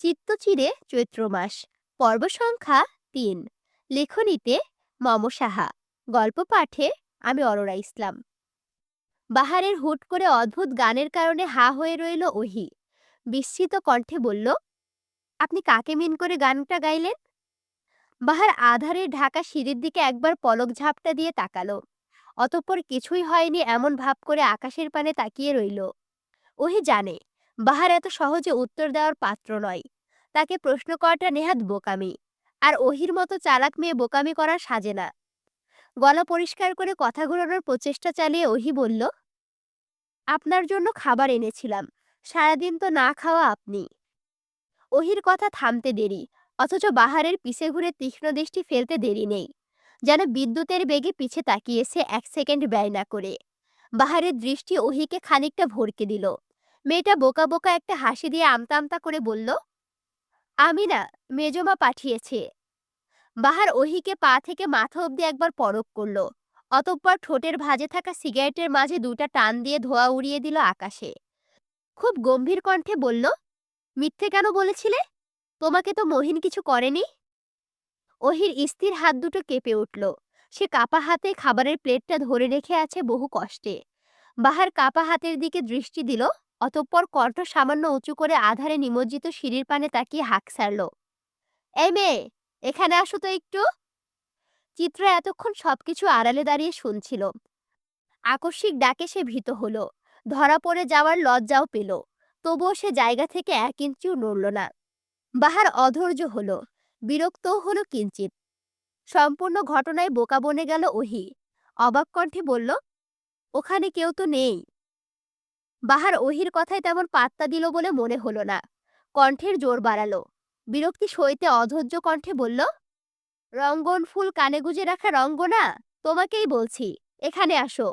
চিত্তচিরে চৈত্র মাস, পর্ব সংখ্যা তিন। লেখনীতে মম সাহা, গল্প পাঠে আমি অরোরা ইসলাম। বাহারের হুট করে অদ্ভুত গানের কারণে হা হয়ে রইল ওহি। বিস্মিত কণ্ঠে বলল, আপনি কাকে মিন করে গানটা গাইলেন? বাহার আধারে ঢাকা সিঁড়ির দিকে একবার পলক ঝাপটা দিয়ে তাকালো। অতঃপর কিছুই হয়নি এমন ভাব করে আকাশের পানে তাকিয়ে রইল। ওহি জানে বাহার এত সহজে উত্তর দেওয়ার পাত্র নয়। তাকে প্রশ্ন করাটা নেহাত বোকামি। আর ওহির মতো চালাক মেয়ে বোকামি করা সাজে না। গলা পরিষ্কার করে কথা ঘোরানোর প্রচেষ্টা চালিয়ে ওহি বলল, আপনার জন্য খাবার এনেছিলাম। সারাদিন তো না খাওয়া আপনি। ওহির কথা থামতে দেরি। অথচ বাহারের পিছে ঘুরে তীক্ষ্ণ দৃষ্টি ফেলতে দেরি নেই। যেন বিদ্যুতের বেগে পিছে তাকিয়েছে এক সেকেন্ড ব্যয় না করে। বাহারের দৃষ্টি ওহিকে খানিকটা ভরকে দিল। মেয়েটা বোকা বোকা একটা হাসি দিয়ে আমতা আমতা করে বলল, আমি না মেজমা পাঠিয়েছে। বাহার ওহিকে পা থেকে মাথা অবধি একবার পরক করল। অতঃপর ঠোঁটের ভাজে থাকা সিগারেটের মাঝে দুটা টান দিয়ে ধোয়া উড়িয়ে দিল আকাশে। খুব গম্ভীর কণ্ঠে বলল, মিথ্যে কেন বলেছিলে? তোমাকে তো মহিন কিছু করেনি? ওহির স্থির হাত দুটো কেঁপে উঠল। সে কাপা হাতে খাবারের প্লেটটা ধরে রেখে আছে বহু কষ্টে। বাহার কাপা হাতের দিকে দৃষ্টি দিল। অতঃপর কণ্ঠ সামান্য উঁচু করে আধারে নিমজ্জিত সিঁড়ির পানে তাকিয়ে হাঁক ছাড়ল। এই মেয়ে, এখানে আসো তো একটু। চিত্র এতক্ষণ সবকিছু আড়ালে দাঁড়িয়ে শুনছিল। আকস্মিক ডাকে সে ভীত হলো। ধরা পড়ে যাওয়ার লজ্জাও পেল। তবুও সে জায়গা থেকে এক ইঞ্চিও নড়ল না। বাহার অধৈর্য হলো বিরক্তও হলো কিঞ্চিত। সম্পূর্ণ ঘটনায় বোকা বনে গেল ওহি। অবাক কণ্ঠে বলল, ওখানে কেউ তো নেই। বাহার ওহির কথায় তেমন পাত্তা দিল বলে মনে হলো না। কণ্ঠের জোর বাড়ালো। বিরক্তি সইতে অধৈর্য কণ্ঠে বলল, রঙ্গন ফুল কানে গুজে রাখা রঙ্গনা, তোমাকেই বলছি, এখানে আসো।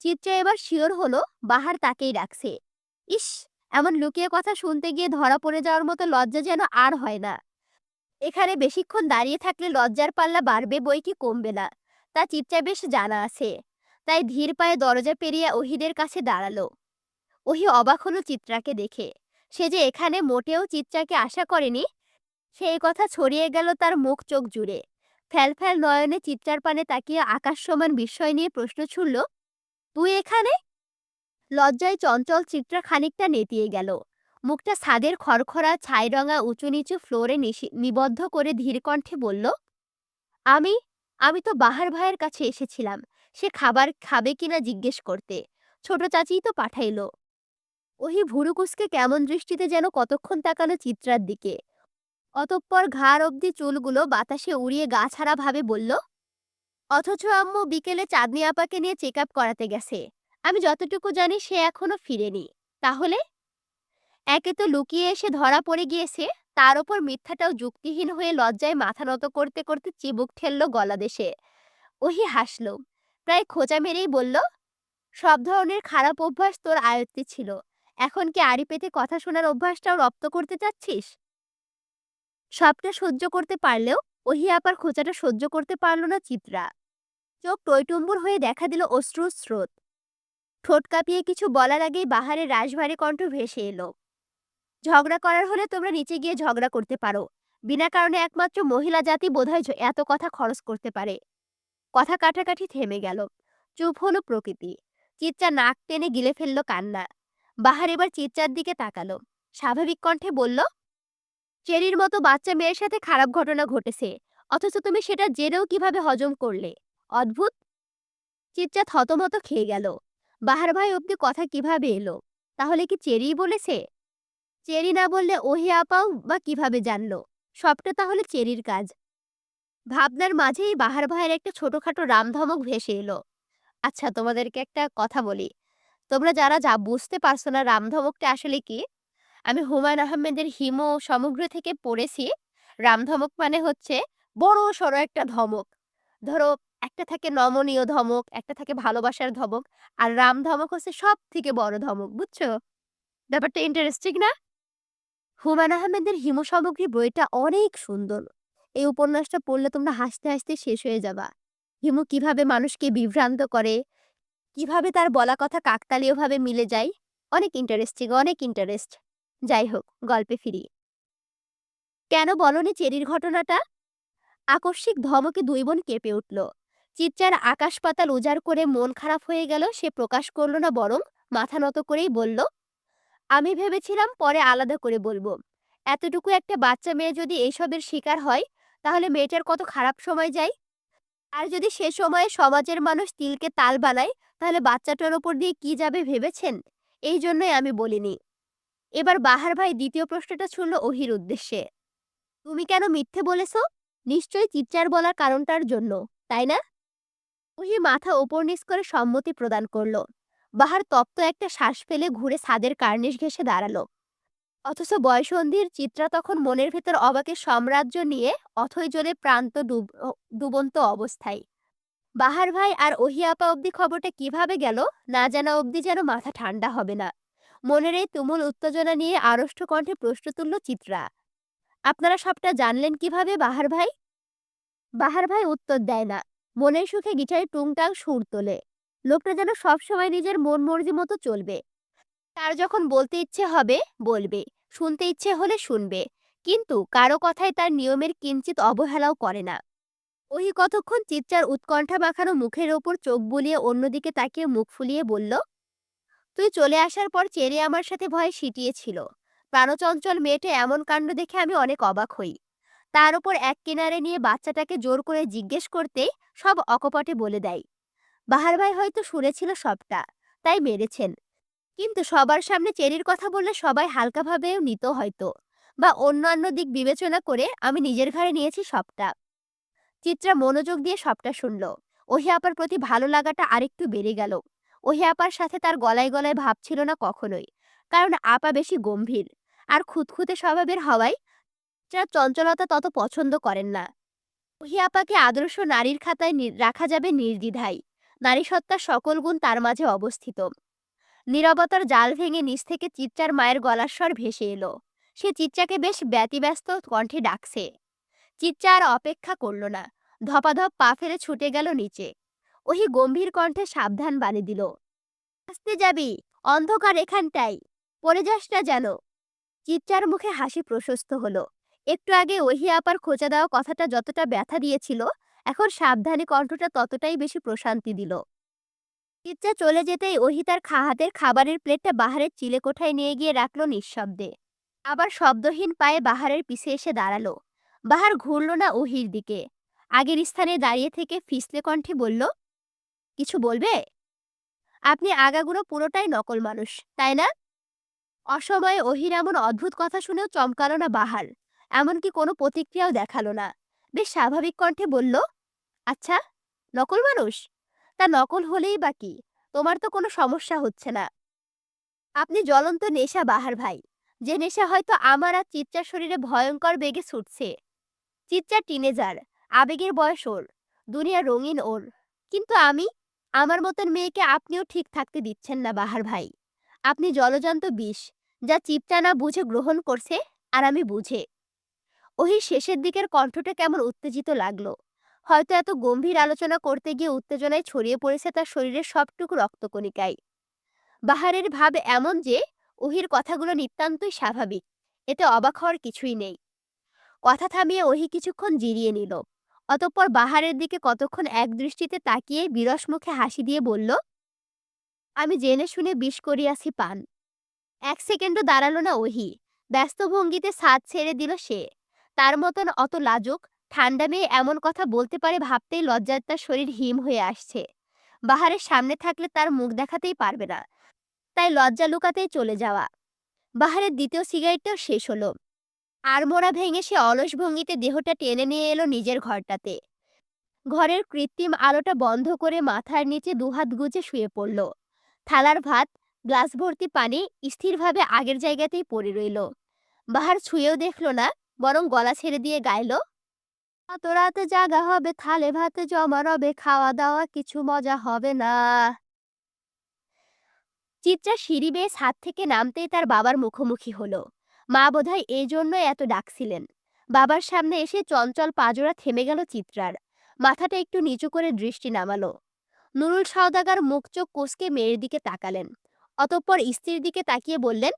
চিত্রা এবার শিওর হলো, বাহার তাকেই রাখছে। ইস, এমন লুকিয়ে কথা শুনতে গিয়ে ধরা পড়ে যাওয়ার মতো লজ্জা যেন আর হয় না। এখানে বেশিক্ষণ দাঁড়িয়ে থাকলে লজ্জার পাল্লা বাড়বে বই কি কমবে না, তা চিত্রা বেশ জানা আছে। তাই ধীর পায়ে দরজা পেরিয়ে ওহিদের কাছে দাঁড়াল। ওহি অবাক হলো চিত্রাকে দেখে। সে যে এখানে মোটেও চিত্রাকে আশা করেনি সেই কথা ছড়িয়ে গেল তার মুখ চোখ জুড়ে। ফ্যাল ফ্যাল নয়নে চিত্রার পানে তাকিয়ে আকাশ সমান বিস্ময় নিয়ে প্রশ্ন ছুড়ল, তুই এখানে? লজ্জায় চঞ্চল চিত্রা খানিকটা নেতিয়ে গেল। মুখটা ছাদের খড়খড়া ছাইরঙা উঁচু নিচু ফ্লোরে নিবদ্ধ করে ধীর কণ্ঠে বলল, আমি আমি তো বাহার ভাইয়ের কাছে এসেছিলাম। সে খাবার খাবে কিনা জিজ্ঞেস করতে। ছোট চাচিই তো পাঠাইলো। ওহি ভুরুকুসকে কেমন দৃষ্টিতে যেন কতক্ষণ তাকালো চিত্রার দিকে। অতঃপর ঘাড় অবধি চুলগুলো বাতাসে উড়িয়ে গা ছাড়া ভাবে বলল, অথচ আম্মু বিকেলে চাঁদনি আপাকে নিয়ে চেক আপ করাতে গেছে। আমি যতটুকু জানি সে এখনও ফিরেনি। তাহলে? একে তো লুকিয়ে এসে ধরা পড়ে গিয়েছে, তার ওপর মিথ্যাটাও যুক্তিহীন হয়ে লজ্জায় মাথা নত করতে করতে চিবুক ঠেলল গলা দেশে। ওহি হাসল, প্রায় খোঁচা মেরেই বলল, সব ধরনের খারাপ অভ্যাস তোর আয়ত্তে ছিল। এখন কি আড়ি পেতে কথা শোনার অভ্যাসটাও রপ্ত করতে চাচ্ছিস? সবটা সহ্য করতে পারলেও ওহি আপার খোঁচাটা সহ্য করতে পারল না চিত্রা। চোখ টইটুম্বুর হয়ে দেখা দিল অশ্রুর স্রোত। ঠোঁট কাঁপিয়ে কিছু বলার আগেই বাহারে রাশভারে কণ্ঠ ভেসে এলো। ঝগড়া করার হলে তোমরা নিচে গিয়ে ঝগড়া করতে পারো। বিনা কারণে একমাত্র মহিলা জাতি বোধহয় এত কথা খরচ করতে পারে। কথা কাটাকাটি থেমে গেল। চুপ হলো প্রকৃতি। চিত্রা নাক টেনে গিলে ফেলল কান্না। বাহার এবার চিৎচার দিকে তাকালো। স্বাভাবিক কণ্ঠে বলল, চেরির মতো বাচ্চা মেয়ের সাথে খারাপ ঘটনা ঘটেছে, অথচ তুমি সেটা জেনেও কীভাবে হজম করলে? অদ্ভুত! চিৎচা থতমত খেয়ে গেল। বাহার ভাই অব্দি কথা কীভাবে এলো? তাহলে কি চেরি বলেছে? চেরি না বললে ওহি আপাও বা কীভাবে জানলো? সবটা তাহলে চেরির কাজ। ভাবনার মাঝেই বাহার ভাইয়ের একটা ছোটখাটো রামধমক ভেসে এলো। আচ্ছা তোমাদেরকে একটা কথা বলি। তোমরা যারা যা বুঝতে পারছ না, রামধমকটা আসলে কি? আমি হুমায়ুন আহমেদের হিম সমগ্র থেকে পড়েছি। রামধমক মানে হচ্ছে বড় সড়ো একটা ধমক। ধরো একটা থাকে নমনীয় ধমক, একটা থাকে ভালোবাসার ধমক, আর রাম ধমক হচ্ছে সব থেকে বড় ধমক, বুঝছ? ব্যাপারটা ইন্টারেস্টিং না? হুমায়ুন আহমেদের হিম সামগ্রী বইটা অনেক সুন্দর। এই উপন্যাসটা পড়লে তোমরা হাসতে হাসতে শেষ হয়ে যাবা। হিমু কীভাবে মানুষকে বিভ্রান্ত করে কীভাবে তার বলা কথা কাকতালীয়ভাবে মিলে যায়? অনেক ইন্টারেস্টিং অনেক ইন্টারেস্ট যাই হোক, গল্পে ফিরি। কেন বলনি চেরির ঘটনাটা? আকস্মিক ধমকে দুই বোন কেঁপে উঠল। চিৎচার আকাশ পাতাল উজাড় করে মন খারাপ হয়ে গেল, সে প্রকাশ করল না, বরং মাথা নত করেই বলল, আমি ভেবেছিলাম পরে আলাদা করে বলব। এতটুকু একটা বাচ্চা মেয়ে যদি এইসবের শিকার হয়, তাহলে মেয়েটার কত খারাপ সময় যায়? আর যদি সে সময়ে সমাজের মানুষ তিলকে তাল বানায়, তাহলে বাচ্চাটার ওপর দিয়ে কি যাবে ভেবেছেন? এই জন্যই আমি বলিনি। এবার বাহার ভাই দ্বিতীয় প্রশ্নটা ছুড়ল ওহির উদ্দেশ্যে। তুমি কেন মিথ্যে বলেছ? নিশ্চয়ই চিৎচার বলার কারণটার জন্য, তাই না? ওহি মাথা ওপর নিচ করে সম্মতি প্রদান করল। বাহার তপ্ত একটা শ্বাস ফেলে ঘুরে ছাদের কার্নিশ ঘেসে দাঁড়াল। অথচ বয়সন্ধির চিত্রা তখন মনের ভেতর অবাকের সাম্রাজ্য নিয়ে অথই জলে প্রান্ত ডুব ডুবন্ত অবস্থায়। বাহার ভাই আর ওহিয়াপা অবধি খবরটা কীভাবে গেল, না জানা অবধি যেন মাথা ঠান্ডা হবে না। মনের এই তুমুল উত্তেজনা নিয়ে আড়ষ্ট কণ্ঠে প্রশ্ন তুলল চিত্রা। আপনারা সবটা জানলেন কীভাবে, বাহার ভাই? বাহার ভাই উত্তর দেয় না। মনের সুখে গিটারে টুংটাং সুর তোলে। লোকটা যেন সবসময় নিজের মন মর্জি মতো চলবে। তার যখন বলতে ইচ্ছে হবে, বলবে। শুনতে ইচ্ছে হলে শুনবে। কিন্তু কারও কথায় তার নিয়মের কিঞ্চিত অবহেলাও করে না। ওই কতক্ষণ চিৎচার উৎকণ্ঠা মাখানো মুখের ওপর চোখ বুলিয়ে অন্যদিকে তাকিয়ে মুখ ফুলিয়ে বলল, তুই চলে আসার পর চেরে আমার সাথে ভয়ে সিটিয়েছিল। প্রাণচঞ্চল মেয়েটা এমন কাণ্ড দেখে আমি অনেক অবাক হই। তার ওপর এক কিনারে নিয়ে বাচ্চাটাকে জোর করে জিজ্ঞেস করতে সব অকপটে বলে দেয়। বাহার ভাই হয়তো শুনেছিল সবটা, তাই মেরেছেন। কিন্তু সবার সামনে চেরির কথা বললে সবাই হালকাভাবেও নিত হয়তো বা অন্যান্য দিক বিবেচনা করে আমি নিজের ঘাড়ে নিয়েছি সবটা। চিত্রা মনোযোগ দিয়ে সবটা শুনল। ওহি আপার প্রতি ভালো লাগাটা আরেকটু বেড়ে গেল। ওহি আপার সাথে তার গলায় গলায় ভাব ছিল না কখনোই, কারণ আপা বেশি গম্ভীর আর খুঁতখুঁতে স্বভাবের হওয়ায় যারা চঞ্চলতা তত পছন্দ করেন না। ওহি আপাকে আদর্শ নারীর খাতায় রাখা যাবে নির্দ্বিধায়। নারী সত্তার সকল গুণ তার মাঝে অবস্থিত। নীরবতার জাল ভেঙে নিচ থেকে চিৎচার মায়ের গলার স্বর ভেসে এলো। সে চিৎচাকে বেশ ব্যতিব্যস্ত কণ্ঠে ডাকছে। চিৎচা আর অপেক্ষা করল না। ধপাধপ পা ফেলে ছুটে গেল নিচে। ওহি গম্ভীর কণ্ঠে সাবধান বানি দিল, আসতে যাবি, অন্ধকার এখানটাই পড়ে যাস না যেন। চিৎচার মুখে হাসি প্রশস্ত হলো। একটু আগে ওহি আপার খোঁচা দেওয়া কথাটা যতটা ব্যথা দিয়েছিল, এখন সাবধানী কণ্ঠটা ততটাই বেশি প্রশান্তি দিল। চিৎচা চলে যেতেই ওহি তার হাতের খাবারের প্লেটটা বাহারের চিলে কোঠায় নিয়ে গিয়ে রাখল নিঃশব্দে। আবার শব্দহীন পায়ে বাহারের পিছে এসে দাঁড়াল। বাহার ঘুরল না ওহির দিকে। আগের স্থানে দাঁড়িয়ে থেকে ফিসলে কণ্ঠে বলল, কিছু বলবে? আপনি আগাগুলো পুরোটাই নকল মানুষ, তাই না? অসময়ে ওহির এমন অদ্ভুত কথা শুনেও চমকালো না বাহার। এমনকি কোনো প্রতিক্রিয়াও দেখাল না। বেশ স্বাভাবিক কণ্ঠে বলল আচ্ছা নকল মানুষ? তা নকল হলেই বা কি? তোমার তো কোনো সমস্যা হচ্ছে না। আপনি জ্বলন্ত নেশা, বাহার ভাই। যে নেশা হয়তো আমার আর চিৎচার শরীরে ভয়ঙ্কর বেগে ছুটছে। চিৎচার টিনেজার, আবেগের বয়স ওর, দুনিয়া রঙিন ওর। কিন্তু আমি, আমার মতন মেয়েকে আপনিও ঠিক থাকতে দিচ্ছেন না, বাহার ভাই। আপনি জলজান্ত বিষ, যা চিপটা না বুঝে গ্রহণ করছে আর আমি বুঝে। ওহি শেষের দিকের কণ্ঠটা কেমন উত্তেজিত লাগল। হয়তো এত গম্ভীর আলোচনা করতে গিয়ে উত্তেজনায় ছড়িয়ে পড়েছে তার শরীরের সবটুকু রক্তকণিকায়। বাহারের ভাব এমন যে, ওহির কথাগুলো নিতান্তই স্বাভাবিক। এতে অবাক হওয়ার কিছুই নেই। কথা থামিয়ে ওহি কিছুক্ষণ জিরিয়ে নিল। অতঃপর বাহারের দিকে কতক্ষণ এক দৃষ্টিতে তাকিয়ে বিরস মুখে হাসি দিয়ে বলল, আমি জেনে শুনে বিষ করিয়াছি পান। এক সেকেন্ডও দাঁড়াল না ওহি। ব্যস্ত ভঙ্গিতে সাদ ছেড়ে দিল সে। তার মতন অত লাজুক ঠান্ডা মেয়ে এমন কথা বলতে পারে ভাবতেই লজ্জার তার শরীর হিম হয়ে আসছে। বাহারের সামনে থাকলে তার মুখ দেখাতেই পারবে না। তাই লজ্জা লুকাতেই চলে যাওয়া। বাহারের দ্বিতীয় সিগারেটটাও শেষ হলো। আর মোড়া ভেঙে সে অলস ভঙ্গিতে দেহটা টেনে নিয়ে এলো নিজের ঘরটাতে। ঘরের কৃত্রিম আলোটা বন্ধ করে মাথার নিচে দুহাত গুজে শুয়ে পড়ল। থালার ভাত, গ্লাস ভর্তি পানি স্থিরভাবে আগের জায়গাতেই পড়ে রইল। বাহার ছুঁয়েও দেখল না, বরং গলা ছেড়ে দিয়ে গাইল অত রাতে জাগা হবে, থালে ভাতে জমা রবে খাওয়া দাওয়া কিছু মজা হবে না। চিত্রা সিঁড়ি বেয়ে ছাদ থেকে নামতেই তার বাবার মুখোমুখি হলো। মা বোধহয় এই জন্য এত ডাকছিলেন। বাবার সামনে এসে চঞ্চল পাজোড়া থেমে গেল চিত্রার। মাথাটা একটু নিচু করে দৃষ্টি নামালো। নুরুল সওদাগার মুখ চোখ কোষকে মেয়ের দিকে তাকালেন। অতঃপর স্ত্রীর দিকে তাকিয়ে বললেন,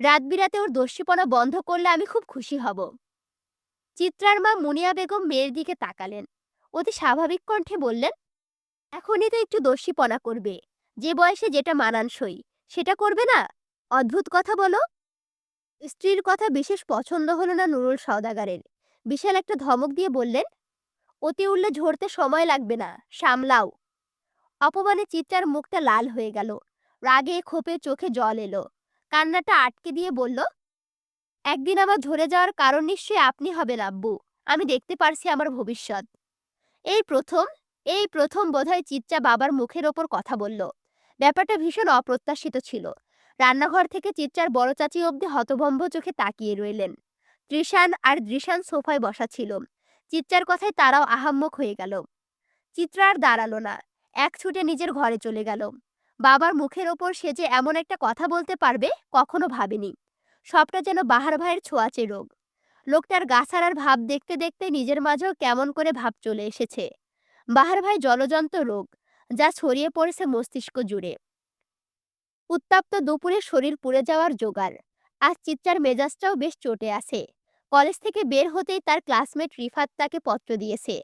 রাত বিরাতে ওর দস্যিপনা বন্ধ করলে আমি খুব খুশি হব। চিত্রার মা মুনিয়া বেগম মেয়ের দিকে তাকালেন। অতি স্বাভাবিক কণ্ঠে বললেন, এখনই তো একটু দস্যিপনা করবে। যে বয়সে যেটা মানানসই, সেটা করবে না? অদ্ভুত কথা বলো। স্ত্রীর কথা বিশেষ পছন্দ হলো না নুরুল সওদাগারের। বিশাল একটা ধমক দিয়ে বললেন, অতি উল্লে ঝরতে সময় লাগবে না, সামলাও। অপমানে চিত্রার মুখটা লাল হয়ে গেল। রাগে, ক্ষোভে চোখে জল এলো। কান্নাটা আটকে দিয়ে বলল একদিন আমার ধরে যাওয়ার কারণ নিশ্চয়ই আপনি হবেন, আব্বু। আমি দেখতে পারছি আমার ভবিষ্যৎ। এই প্রথম এই প্রথম বোধহয় চিচ্চা বাবার মুখের ওপর কথা বলল। ব্যাপারটা ভীষণ অপ্রত্যাশিত ছিল। রান্নাঘর থেকে চিচ্চার বড় চাচি অবধি হতভম্ব চোখে তাকিয়ে রইলেন। ত্রিশান আর দৃশান সোফায় বসা ছিল। চিচ্চার কথায় তারাও আহাম্মক হয়ে গেল। চিত্রা আর দাঁড়াল না। এক ছুটে নিজের ঘরে চলে গেল। বাবার মুখের ওপর সে যে এমন একটা কথা বলতে পারবে, কখনো ভাবেনি। সবটা যেন বাহার ভাইয়ের ছোঁয়াচে রোগ। লোকটার গাছাড়ার ভাব দেখতে দেখতে নিজের মাঝেও কেমন করে ভাব চলে এসেছে। বাহার ভাই জলজন্ত রোগ, যা ছড়িয়ে পড়েছে মস্তিষ্ক জুড়ে। উত্তাপ্ত দুপুরে শরীর পুড়ে যাওয়ার জোগাড় আজ চিচ্চার মেজাজটাও বেশ চটে আছে। কলেজ থেকে বের হতেই তার ক্লাসমেট রিফাত তাকে পত্র দিয়েছে।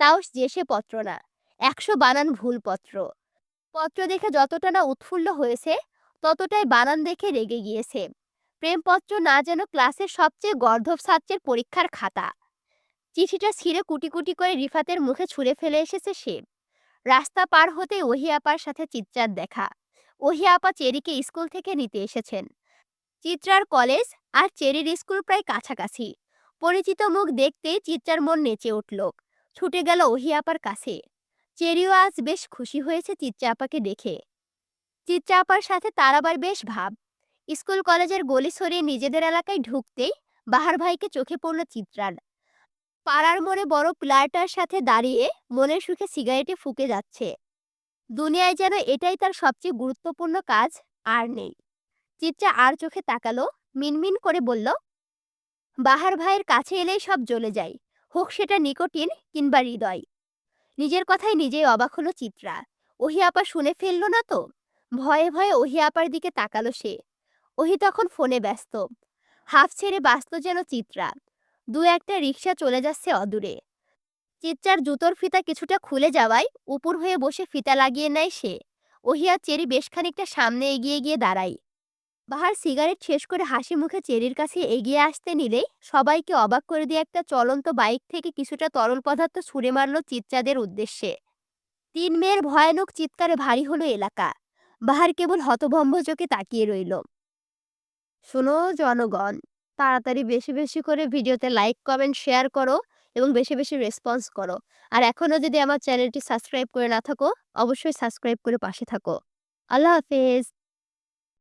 তাও যে সে পত্র না, একশো বানান ভুল পত্র। পত্র দেখে যতটা না উৎফুল্ল হয়েছে, ততটাই বানান দেখে রেগে গিয়েছে। প্রেমপত্র না যেন ক্লাসের সবচেয়ে গর্ধব ছাত্রের পরীক্ষার খাতা। চিঠিটা ছিঁড়ে কুটি কুটি করে রিফাতের মুখে ছুঁড়ে ফেলে এসেছে সে। রাস্তা পার হতে ওহি আপার সাথে চিত্রার দেখা। ওহি আপা চেরিকে স্কুল থেকে নিতে এসেছেন। চিত্রার কলেজ আর চেরির স্কুল প্রায় কাছাকাছি। পরিচিত মুখ দেখতেই চিত্রার মন নেচে উঠল। ছুটে গেল ওহি আপার কাছে। চেরিও আজ বেশ খুশি হয়েছে চিত্রা আপাকে দেখে। চিত্রা আপার সাথে তার আবার বেশ ভাব। স্কুল কলেজের গলি সরিয়ে নিজেদের এলাকায় ঢুকতেই বাহার ভাইকে চোখে পড়ল চিত্রার পাড়ার মোড়ে বড় প্লারটার সাথে দাঁড়িয়ে মনের সুখে সিগারেটে ফুকে যাচ্ছে। দুনিয়ায় যেন এটাই তার সবচেয়ে গুরুত্বপূর্ণ কাজ, আর নেই। চিত্রা আর চোখে তাকালো, মিনমিন করে বলল, বাহার ভাইয়ের কাছে এলেই সব জ্বলে যায়, হোক সেটা নিকোটিন কিংবা হৃদয়। নিজের কথায় নিজেই অবাক হলো চিত্রা। ওহি আপা শুনে ফেলল না তো? ভয়ে ভয়ে ওহি আপার দিকে তাকালো সে। ওহি তখন ফোনে ব্যস্ত। হাফ ছেড়ে বাঁচত যেন চিত্রা। দু একটা রিক্সা চলে যাচ্ছে অদূরে। চিত্রার জুতোর ফিতা কিছুটা খুলে যাওয়ায় উপর হয়ে বসে ফিতা লাগিয়ে নেয় সে। ওহিয়া চেরি বেশ খানিকটা সামনে এগিয়ে গিয়ে দাঁড়ায়। বাহার সিগারেট শেষ করে হাসি মুখে চেরির কাছে এগিয়ে আসতে নিলেই সবাইকে অবাক করে দিয়ে একটা চলন্ত বাইক থেকে কিছুটা তরল পদার্থ ছুঁড়ে মারল চিত্রাদের উদ্দেশ্যে। তিন মেয়ের ভয়ানক চিৎকারে ভারী হলো এলাকা। বাহার কেবল হতভম্ব চোখে তাকিয়ে রইল। শোনো জনগণ, তাড়াতাড়ি বেশি বেশি করে ভিডিওতে লাইক কমেন্ট শেয়ার করো এবং বেশি বেশি রেসপন্স করো। আর এখনও যদি আমার চ্যানেলটি সাবস্ক্রাইব করে না থাকো, অবশ্যই সাবস্ক্রাইব করে পাশে থাকো। আল্লাহ হাফেজ।